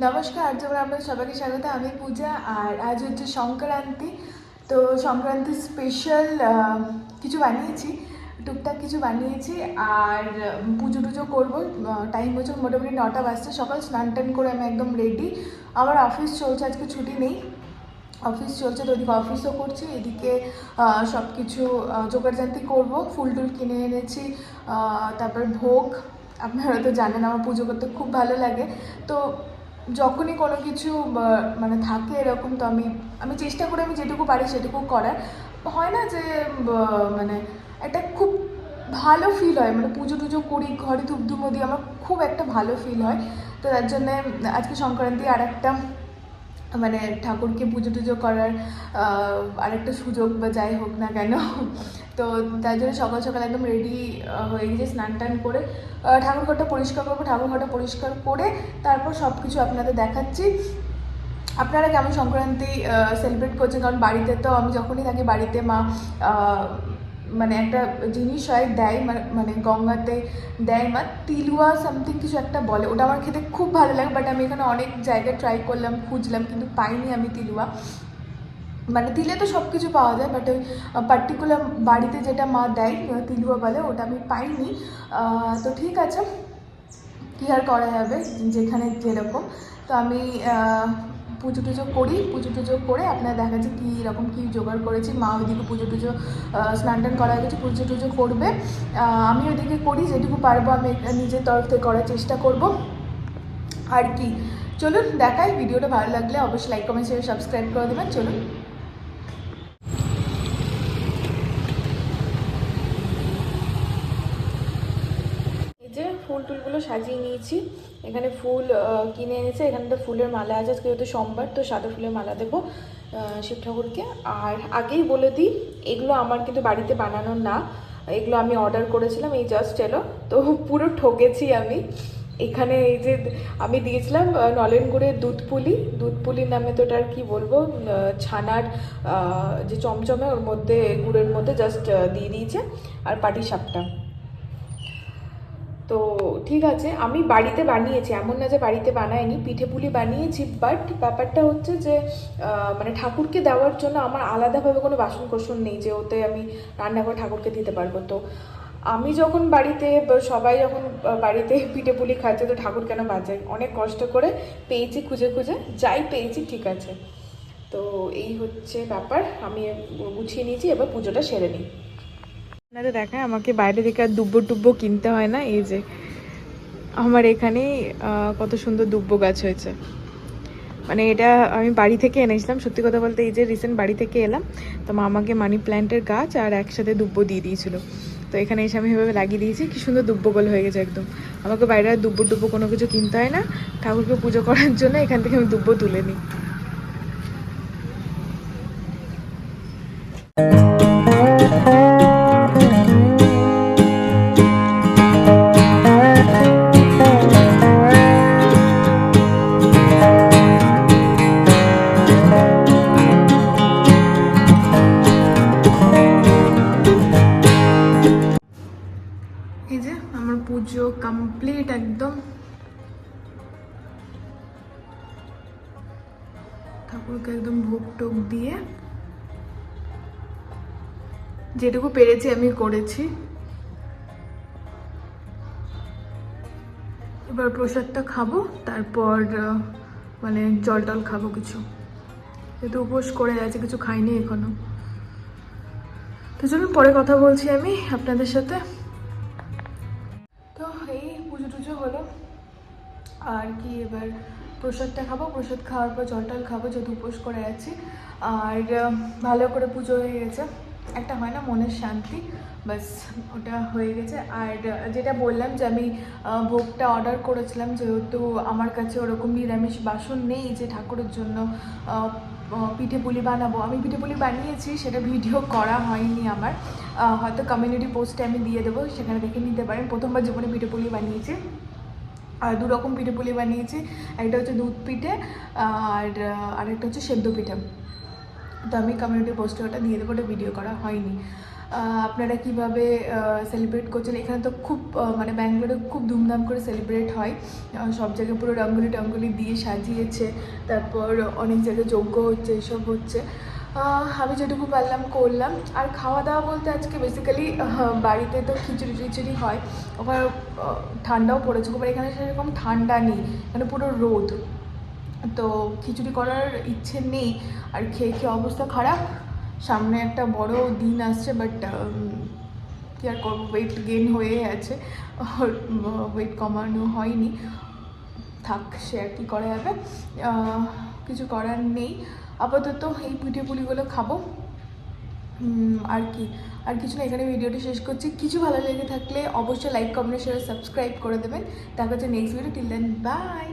নমস্কার আর্যবার আপনাদের সবাইকে স্বাগত। আমি পূজা আর আজ হচ্ছে সংক্রান্তি। তো সংক্রান্তি স্পেশাল কিছু বানিয়েছি, টুকটাক কিছু বানিয়েছি আর পুজো টুজো করব। টাইম হচ্ছে মোটামুটি নটা বাজছে, সকাল স্নান টান করে আমি একদম রেডি আমার অফিস চলছে, আজকে ছুটি নেই। অফিস চলছে, তো ওদিকে অফিসও করছি, এদিকে সব কিছু জোগাড়জান্তি করব। ফুল টুল কিনে এনেছি তারপর ভোগ। আপনারা তো জানেন, আমার পুজো করতে খুব ভালো লাগে। তো যখনই কোনো কিছু মানে থাকে এরকম, তো আমি আমি চেষ্টা করে আমি যেটুকু পারি সেটুকু করার। হয় না যে মানে একটা খুব ভালো ফিল হয় মানে পুজো টুজো করি, ঘরে ধূপধুমো দিই আমার খুব একটা ভালো ফিল হয়। তো তার জন্যে আজকে সংক্রান্তি আর একটা মানে ঠাকুরকে পুজো টুজো করার আরেকটা সুযোগ বা যাই হোক না কেন। তো তার জন্য সকাল সকাল একদম রেডি হয়ে গেছে স্নান টান করে। আহ, ঠাকুর ঘরটা পরিষ্কার করব ঠাকুর ঘরটা পরিষ্কার করে তারপর সব কিছু আপনাদের দেখাচ্ছি। আপনারা কেমন সংক্রান্তি সেলিব্রেট করছেন? কারণ বাড়িতে তো আমি যখনই থাকি বাড়িতে মা মানে একটা জিনিস হয়, দেয় মানে গঙ্গাতে দেয় মা, তিলুয়া সামথিং কিছু একটা বলে। ওটা আমার খেতে খুব ভালো লাগে বাট আমি এখানে অনেক জায়গায় ট্রাই করলাম, খুঁজলাম, কিন্তু পাইনি আমি তিলুয়া। মানে তিলে তো সব কিছু পাওয়া যায় বাট ওই পার্টিকুলার বাড়িতে যেটা মা দেয় তিলুয়া বলে, ওটা আমি পাইনি। তো ঠিক আছে, কী আর করা যাবে, যেখানে যেরকম। তো আমি পুজো টুজো করি, পুজো টুজো করে আপনার দেখা যাচ্ছে কী রকম কী জোগাড় করেছি। মা ওইদিকে পুজো টুজো স্নান টান করা গেছে পুজো টুজো করবে। আমি ওইদিকে করি, যেটুকু পারব আমি নিজের তরফ থেকে করার চেষ্টা করব। আর কি? চলুন দেখাই, ভিডিওটা ভালো লাগলে অবশ্যই লাইক কমেন্ট শেয়ার সাবস্ক্রাইব করে দেবেন। চলুন এই যে ফুল টুলগুলো সাজিয়ে নিয়েছি। এখানে ফুল কিনে এনেছে। এখানে তো ফুলের মালা আছে। আজকে যেহেতু সোমবার তো সাদা ফুলের মালা দেবো শিব ঠাকুরকে। আর আগেই বলে দিই এগুলো আমার কিন্তু বাড়িতে বানানো না। এগুলো আমি অর্ডার করেছিলাম এই জাস্ট এলো। তো পুরো ঠকেছি আমি। এখানে এই যে আমি দিয়েছিলাম আহ, নলেন গুড়ের দুধ পুলি। দুধ পুলির নামে তো ওটা আর কি বলব ছানার যে চমচমে ওর মধ্যে গুড়ের মধ্যে জাস্ট দিয়ে দিয়েছে। আর পাটি সাপটা তো ঠিক আছে, আমি বাড়িতে বানিয়েছি, এমন না যে বাড়িতে বানাইনি, পিঠে পুলি বানিয়েছি বাট ব্যাপারটা হচ্ছে যে মানে ঠাকুরকে দেওয়ার জন্য আমার আলাদাভাবে কোনো বাসন কোসন নেই যে ওতে আমি রান্না করে ঠাকুরকে দিতে পারব। তো আমি যখন বাড়িতে সবাই যখন বাড়িতে পিঠে পুলি খাচ্ছে, তো ঠাকুর কেন বাজে অনেক কষ্ট করে পেয়েছি, খুঁজে খুঁজে, যাই পেয়েছি, ঠিক আছে। তো এই হচ্ছে ব্যাপার, আমি গুছিয়ে নিয়েছি, এবার পুজোটা সেরে নিই। আপনাদের দেখায় আমাকে বাইরে থেকে আর দুব্বো টুব্বো কিনতে হয় না? এই যে, আমার এখানেই কত সুন্দর দুব্বো গাছ হয়েছে। মানে এটা আমি বাড়ি থেকে এনেছিলাম। সত্যি কথা বলতে এই যে রিসেন্ট বাড়ি থেকে এলাম, তো মা আমাকে মানি প্ল্যান্টের গাছ আর একসাথে দুব্বো দিয়ে দিয়েছিল। তো এখানে এসে আমি এভাবে লাগিয়ে দিয়েছি। কি সুন্দর দুব্বো গোল হয়ে গেছে একদম। আমাকে বাইরে আর দুব্বো টুব্বো কোনো কিছু কিনতে হয় না। ঠাকুরকে পুজো করার জন্য এখান থেকে আমি দুব্বো তুলে নিই। পুজো কমপ্লিট একদম। ঠাকুরকে একদম ভোগ টোক দিয়ে যেটুকু পেরেছি আমি করেছি। এবার প্রসাদটা খাব, তারপর মানে জল টল খাব কিছু। যেহেতু উপোস করে আছে, কিছু খাইনি এখনও। তো চলুন পরে কথা বলছি আমি আপনাদের সাথে। আর কি এবার প্রসাদটা খাব। প্রসাদ খাওয়ার পর জল টল খাব, যেহেতু উপোস করে আছি। আর ভালো করে পুজো হয়ে গেছে। একটা হয় না, মনের শান্তি। বাস ওটা হয়ে গেছে। আর, যেটা বললাম যে আমি ভোগটা অর্ডার করেছিলাম, যেহেতু আমার কাছে ওরকম নিরামিষ বাসন নেই যে ঠাকুরের জন্য পিঠে পুলি বানাবো। আমি পিঠে পুলি বানিয়েছি, সেটা ভিডিও করা হয়নি আমার। হয়তো কমিউনিটি পোস্টে আমি দিয়ে দেবো, সেখানে দেখে নিতে পারেন। প্রথমবার জীবনে পিঠে পুলি বানিয়েছি। আর দু রকম পিঠে পুলি বানিয়েছি। একটা হচ্ছে দুধ পিঠে, আর আরেকটা হচ্ছে সেদ্ধ পিঠে। তো আমি কমিউনিটি পোস্টে ওটা দিয়ে দেবো, ওটা ভিডিও করা হয়নি। আপনারা কীভাবে সেলিব্রেট করছেন? এখানে তো খুব মানে ব্যাঙ্গালোরে খুব ধুমধাম করে সেলিব্রেট হয়। সব জায়গায় পুরো রঙ্গলি টঙ্গলি দিয়ে সাজিয়েছে। তারপর অনেক জায়গায় যজ্ঞ হচ্ছে, এসব হচ্ছে। আমি যেটুকু পারলাম করলাম। আর খাওয়া দাওয়া বলতে আজকে বেসিক্যালি বাড়িতে তো খিচুড়ি টিচুড়ি হয়। ওখানে ঠান্ডাও পড়েছে, খুব এখানে সেরকম ঠান্ডা নেই। মানে পুরো রোদ। তো খিচুড়ি করার ইচ্ছে নেই। আর খেয়ে খেয়ে অবস্থা খারাপ। সামনে একটা বড় দিন আসছে বাট কী আর করব? ওয়েট গেন হয়ে আছে। ওয়েট কমানো হয়নি। থাক, সে আর কি করা যাবে? কিছু করার নেই। আপাতত এই পিঠে পুলিগুলো খাব আর কি। আর কিছু না, এখানে ভিডিওটি শেষ করছি। কিছু ভালো লেগে থাকলে অবশ্যই লাইক কমেন্ট শেয়ার সাবস্ক্রাইব করে দেবেন। দেখা হচ্ছে next video till then bye